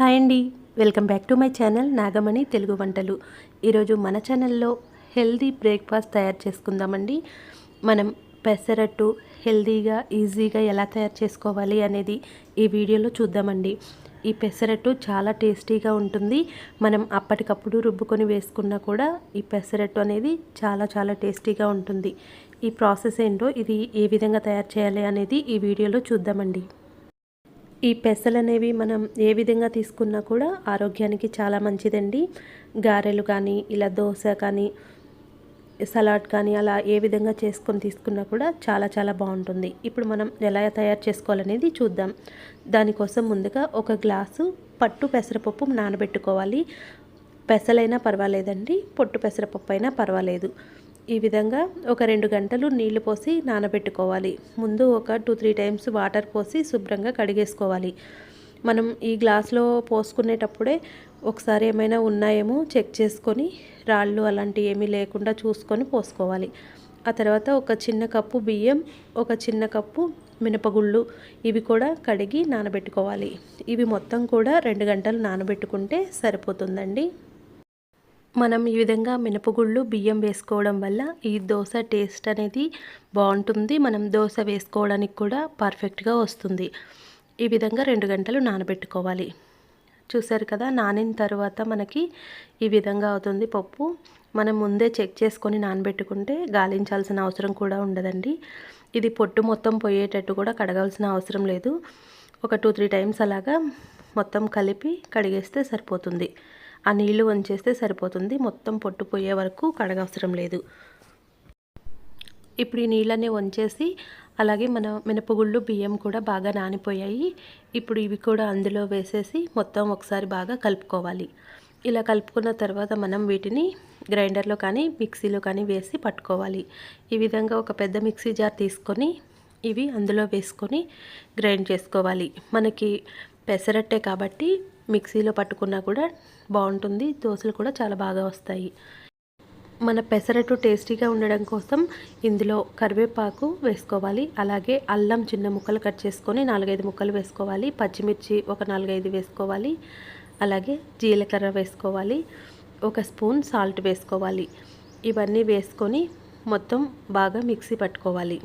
Hi అండి. Welcome back to my channel Nagamani Telugu వంటలు. ఈరోజు మన ఛానల్లో హెల్దీ బ్రేక్ఫాస్ట్ తయారు చేసుకుందామండి. మనం పెసరట్టు హెల్దీగా ఈజీగా ఎలా తయారు చేసుకోవాలి అనేది ఈ వీడియోలో చూద్దామండి. ఈ పెసరట్టు చాలా టేస్టీగా ఉంటుంది. మనం అప్పటికప్పుడు రుబ్బుకొని వేసుకున్నా కూడా ఈ పెసరట్టు అనేది చాలా చాలా టేస్టీగా ఉంటుంది. ఈ ప్రాసెస్ ఏంటో ఇది ఏ విధంగా తయారు చేయాలి అనేది ఈ వీడియోలో చూద్దామండి. ఈ పెసలు అనేవి మనం ఏ విధంగా తీసుకున్నా కూడా ఆరోగ్యానికి చాలా మంచిదండి. గారెలు కానీ ఇలా దోశ కానీ సలాడ్ కానీ అలా ఏ విధంగా చేసుకొని తీసుకున్నా కూడా చాలా చాలా బాగుంటుంది. ఇప్పుడు మనం ఎలా తయారు చేసుకోవాలనేది చూద్దాం. దానికోసం ముందుగా ఒక గ్లాసు పట్టు పెసరపప్పు నానబెట్టుకోవాలి. పెసలైనా పర్వాలేదండి. పొట్టు పెసరపప్పు అయినా పర్వాలేదు. ఈ విధంగా ఒక రెండు గంటలు నీళ్ళు పోసి నానబెట్టుకోవాలి. ముందు ఒక టూ త్రీ టైమ్స్ వాటర్ పోసి శుభ్రంగా కడిగేసుకోవాలి. మనం ఈ గ్లాస్లో పోసుకునేటప్పుడే ఒకసారి ఏమైనా ఉన్నాయేమో చెక్ చేసుకొని రాళ్ళు అలాంటివి ఏమీ లేకుండా చూసుకొని పోసుకోవాలి. ఆ తర్వాత ఒక చిన్న కప్పు బియ్యం ఒక చిన్న కప్పు మినపగుళ్ళు ఇవి కూడా కడిగి నానబెట్టుకోవాలి. ఇవి మొత్తం కూడా రెండు గంటలు నానబెట్టుకుంటే సరిపోతుందండి. మనం ఈ విధంగా మినపగుళ్ళు బియ్యం వేసుకోవడం వల్ల ఈ దోశ టేస్ట్ అనేది బాగుంటుంది. మనం దోశ వేసుకోవడానికి కూడా పర్ఫెక్ట్గా వస్తుంది. ఈ విధంగా రెండు గంటలు నానబెట్టుకోవాలి. చూసారు కదా నానిన తర్వాత మనకి ఈ విధంగా అవుతుంది పప్పు. మనం ముందే చెక్ చేసుకొని నానబెట్టుకుంటే గాలించాల్సిన అవసరం కూడా ఉండదండి. ఇది పొట్టు మొత్తం పోయేటట్టు కూడా కడగాల్సిన అవసరం లేదు. ఒక టూ త్రీ టైమ్స్ అలాగా మొత్తం కలిపి కడిగేస్తే సరిపోతుంది. ఆ నీళ్ళు వంచేస్తే సరిపోతుంది. మొత్తం పొట్టు పోయే వరకు కడగవసరం లేదు. ఇప్పుడు ఈ నీళ్ళని వంచేసి అలాగే మన మినపగుళ్ళు బియ్యం కూడా బాగా నానిపోయాయి. ఇప్పుడు ఇవి కూడా అందులో వేసేసి మొత్తం ఒకసారి బాగా కలుపుకోవాలి. ఇలా కలుపుకున్న తర్వాత మనం వీటిని గ్రైండర్లో కానీ మిక్సీలో కానీ వేసి పట్టుకోవాలి. ఈ విధంగా ఒక పెద్ద మిక్సీ జార్ తీసుకొని ఇవి అందులో వేసుకొని గ్రైండ్ చేసుకోవాలి. మనకి పెసరట్టే కాబట్టి మిక్సీలో పట్టుకున్నా కూడా బాగుంటుంది. దోశలు కూడా చాలా బాగా వస్తాయి. మన పెసరట్టు టేస్టీగా ఉండడం కోసం ఇందులో కరివేపాకు వేసుకోవాలి. అలాగే అల్లం చిన్న ముక్కలు కట్ చేసుకొని నాలుగైదు ముక్కలు వేసుకోవాలి. పచ్చిమిర్చి ఒక నాలుగైదు వేసుకోవాలి. అలాగే జీలకర్ర వేసుకోవాలి. ఒక స్పూన్ సాల్ట్ వేసుకోవాలి. ఇవన్నీ వేసుకొని మొత్తం బాగా మిక్సీ పట్టుకోవాలి.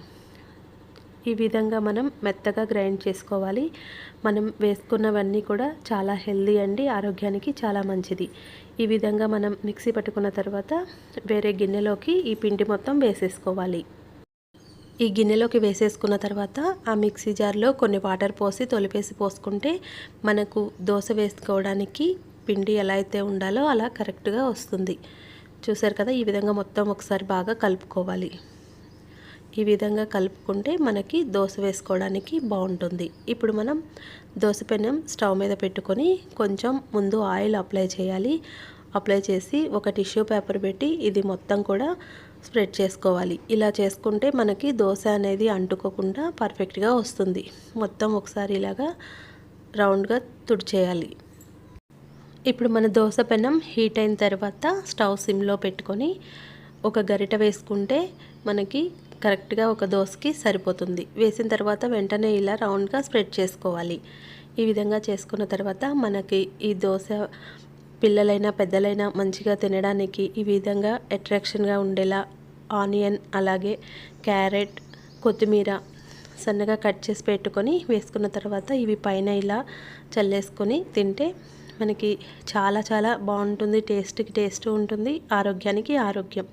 ఈ విధంగా మనం మెత్తగా గ్రైండ్ చేసుకోవాలి. మనం వేసుకున్నవన్నీ కూడా చాలా హెల్దీ అండి ఆరోగ్యానికి చాలా మంచిది. ఈ విధంగా మనం మిక్సీ పట్టుకున్న తర్వాత వేరే గిన్నెలోకి ఈ పిండి మొత్తం వేసేసుకోవాలి. ఈ గిన్నెలోకి వేసేసుకున్న తర్వాత ఆ మిక్సీ జార్లో కొన్ని వాటర్ పోసి తొలిపేసి పోసుకుంటే మనకు దోశ వేసుకోవడానికి పిండి ఎలా అయితే ఉండాలో అలా కరెక్ట్గా వస్తుంది. చూసారు కదా ఈ విధంగా మొత్తం ఒకసారి బాగా కలుపుకోవాలి. ఈ విధంగా కలుపుకుంటే మనకి దోశ వేసుకోవడానికి బాగుంటుంది. ఇప్పుడు మనం దోశ పెనం స్టవ్ మీద పెట్టుకొని కొంచెం ముందు ఆయిల్ అప్లై చేయాలి. అప్లై చేసి ఒక టిష్యూ పేపర్ పెట్టి ఇది మొత్తం కూడా స్ప్రెడ్ చేసుకోవాలి. ఇలా చేసుకుంటే మనకి దోశ అనేది అంటుకోకుండా పర్ఫెక్ట్గా వస్తుంది. మొత్తం ఒకసారి ఇలాగా రౌండ్గా తుడిచేయాలి. ఇప్పుడు మన దోశ పెనం హీట్ అయిన తర్వాత స్టవ్ సిమ్లో పెట్టుకొని ఒక గరిట వేసుకుంటే మనకి కరెక్ట్గా ఒక దోశకి సరిపోతుంది. వేసిన తర్వాత వెంటనే ఇలా రౌండ్గా స్ప్రెడ్ చేసుకోవాలి. ఈ విధంగా చేసుకున్న తర్వాత మనకి ఈ దోశ పిల్లలైనా పెద్దలైనా మంచిగా తినడానికి ఈ విధంగా అట్రాక్షన్గా ఉండేలా ఆనియన్ అలాగే క్యారెట్ కొత్తిమీర సన్నగా కట్ చేసి పెట్టుకొని వేసుకున్న తర్వాత ఇవి పైన ఇలా చల్లేసుకొని తింటే మనకి చాలా చాలా బాగుంటుంది. టేస్ట్కి టేస్ట్ ఉంటుంది. ఆరోగ్యానికి ఆరోగ్యం.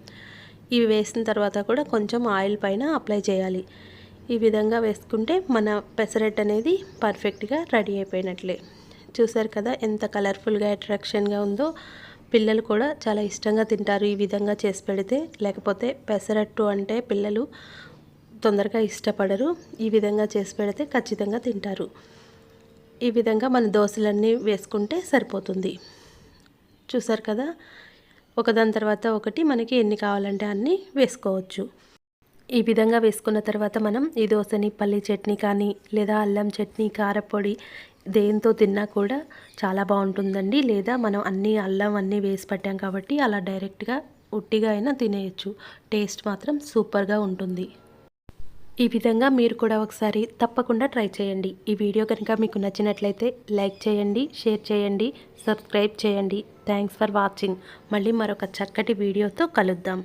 ఇవి వేసిన తర్వాత కూడా కొంచెం ఆయిల్ పైన అప్లై చేయాలి. ఈ విధంగా వేసుకుంటే మన పెసరెట్ అనేది పర్ఫెక్ట్గా రెడీ అయిపోయినట్లే. చూసారు కదా ఎంత కలర్ఫుల్గా అట్రాక్షన్గా ఉందో. పిల్లలు కూడా చాలా ఇష్టంగా తింటారు ఈ విధంగా చేసి పెడితే. లేకపోతే పెసరట్టు అంటే పిల్లలు తొందరగా ఇష్టపడరు. ఈ విధంగా చేసి పెడితే ఖచ్చితంగా తింటారు. ఈ విధంగా మన దోశలన్నీ వేసుకుంటే సరిపోతుంది. చూసారు కదా ఒకదాని తర్వాత ఒకటి మనకి ఎన్ని కావాలంటే అన్నీ వేసుకోవచ్చు. ఈ విధంగా వేసుకున్న తర్వాత మనం ఈ దోశని పల్లి చట్నీ కానీ లేదా అల్లం చట్నీ కారపొడి దేంతో తిన్నా కూడా చాలా బాగుంటుందండి. లేదా మనం అన్నీ అల్లం అన్నీ వేసి పట్టాం కాబట్టి అలా డైరెక్ట్గా ఉట్టిగా అయినా తినేయచ్చు. టేస్ట్ మాత్రం సూపర్గా ఉంటుంది. ఈ విధంగా మీరు కూడా ఒకసారి తప్పకుండా ట్రై చేయండి. ఈ వీడియో కనుక మీకు నచ్చినట్లయితే లైక్ చేయండి షేర్ చేయండి సబ్స్క్రైబ్ చేయండి. థ్యాంక్స్ ఫర్ వాచింగ్ మళ్ళీ మరొక చక్కటి వీడియోతో కలుద్దాం.